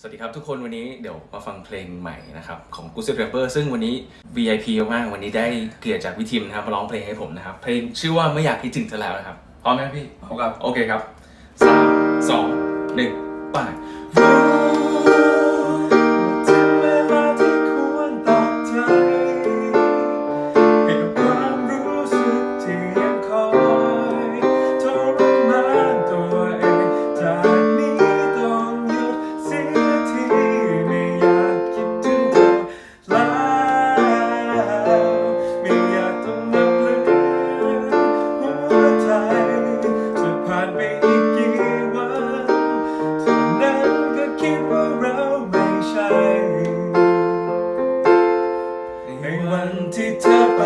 สวัสดีครับทุกคนวันนี้เดี๋ยวมาฟังเพลงใหม่นะครับของ Good Rapper ซึ่งวันนี้ VIP มากๆวันนี้ได้เกียรติจากพี่ทิมนะครับมาร้องเพลงให้ผมนะครับ เพลงชื่อว่าไม่อยากคิดถึงเธอแล้วนะครับพร้อมไหมพี่พร้อมครับโอเคครับสามสองหนึ่งไป วันที่เธอไป